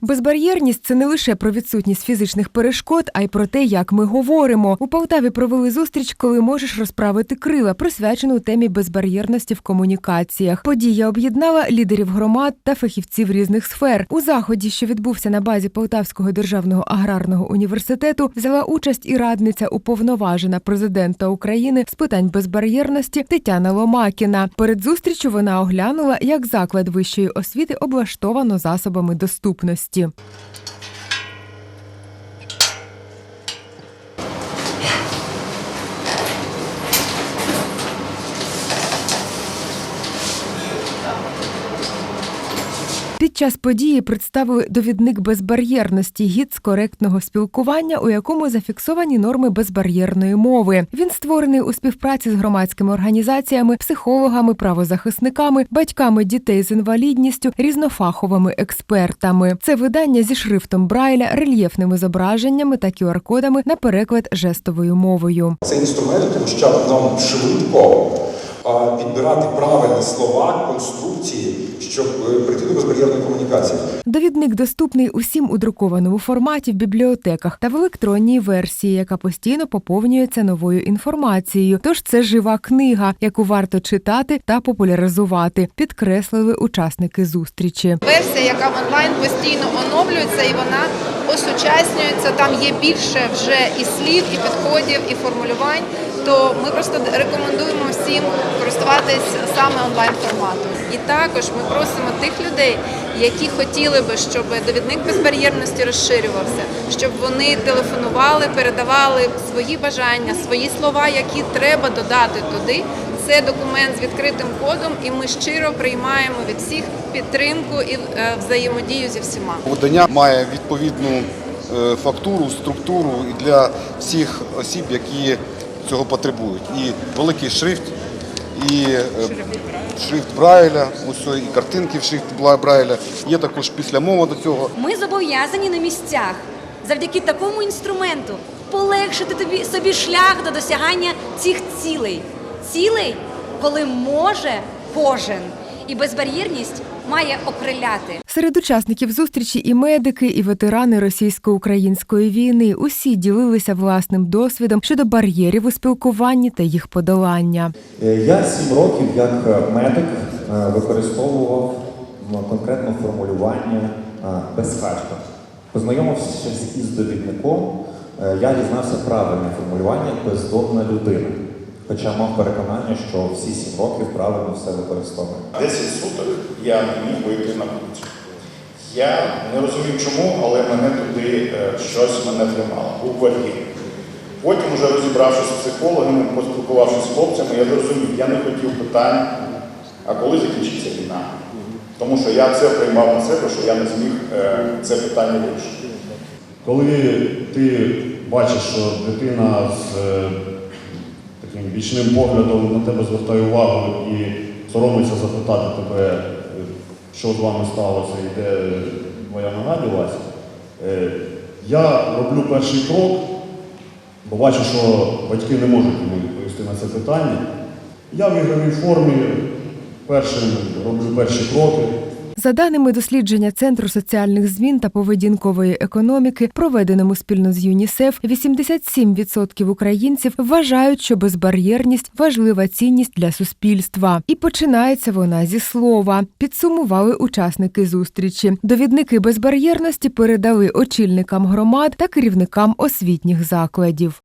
Безбар'єрність це не лише про відсутність фізичних перешкод, а й про те, як ми говоримо. У Полтаві провели зустріч, коли можеш розправити крила, присвячену темі безбар'єрності в комунікаціях. Подія об'єднала лідерів громад та фахівців різних сфер. У заході, що відбувся на базі Полтавського державного аграрного університету, взяла участь і радниця уповноважена президента України з питань безбар'єрності Тетяна Ломакіна. Перед зустрічю вона оглянула, як заклад вищої освіти облаштовано засобами доступності. Під час події представили довідник безбар'єрності гід з коректного спілкування, у якому зафіксовані норми безбар'єрної мови. Він створений у співпраці з громадськими організаціями, психологами, правозахисниками, батьками дітей з інвалідністю, різнофаховими експертами. Це видання зі шрифтом Брайля, рельєфними зображеннями та QR-кодами на переклад жестовою мовою. Це інструмент, ще нам швидко підбирати правильні слова, конструкції, щоб е, прийти до безбар'єрної комунікації. Довідник доступний усім у друкованому форматі в бібліотеках та в електронній версії, яка постійно поповнюється новою інформацією. Тож це жива книга, яку варто читати та популяризувати, підкреслили учасники зустрічі. Версія, яка в онлайн постійно оновлюється і вона осучаснюється. Там є більше вже і слів, і підходів, і формулювань. То ми просто рекомендуємо всім користуватись саме онлайн форматом. І також ми просимо тих людей, які хотіли би, щоб довідник безбар'єрності розширювався, щоб вони телефонували, передавали свої бажання, свої слова, які треба додати туди. Це документ з відкритим кодом, і ми щиро приймаємо від всіх підтримку і е, взаємодію зі всіма. Видання має відповідну е, фактуру, структуру для всіх осіб, які цього потребують. І великий шрифт, і е, шрифт Брайля, усе, і картинки в шрифт Брайля. Є також післямова до цього. Ми зобов'язані на місцях завдяки такому інструменту полегшити тобі собі шлях до досягання цих цілей. Цілей, коли може кожен. І безбар'єрність має окриляти. Серед учасників зустрічі і медики, і ветерани російсько-української війни. Усі ділилися власним досвідом щодо бар'єрів у спілкуванні та їх подолання. Е, Я сім років як медик е, використовував м, конкретне формулювання е, безхатька. Познайомився із довідником, я дізнався правильне формулювання бездомна людина. Хоча мав переконання, що всі сім років правильно все використовую. 10 суток я не міг вийти на вулицю. Я не розумів чому, але мене туди е, щось мене тримало. Був вальгір. Потім, вже розібравшись з психологами, поспілкувавшись з хлопцями, я зрозумів, я не хотів питань, а коли закінчиться війна. Тому що я це приймав на себе, що я не зміг е, це питання вирішити. Коли ти бачиш, що дитина з бічним поглядом на тебе звертає увагу і соромиться запитати тебе, е, що з вами сталося і де твоя нога ділася, е, я роблю перший крок, бо бачу, що батьки не можуть йому відповісти на це питання. Я в ігровій формі першим роблю перші кроки. За даними дослідження Центру соціальних змін та поведінкової економіки, проведеному спільно з ЮНІСЕФ, 87% українців вважають, що безбар'єрність важлива цінність для суспільства. І починається вона зі слова. Підсумували учасники зустрічі. Довідники безбар'єрності передали очільникам громад та керівникам освітніх закладів.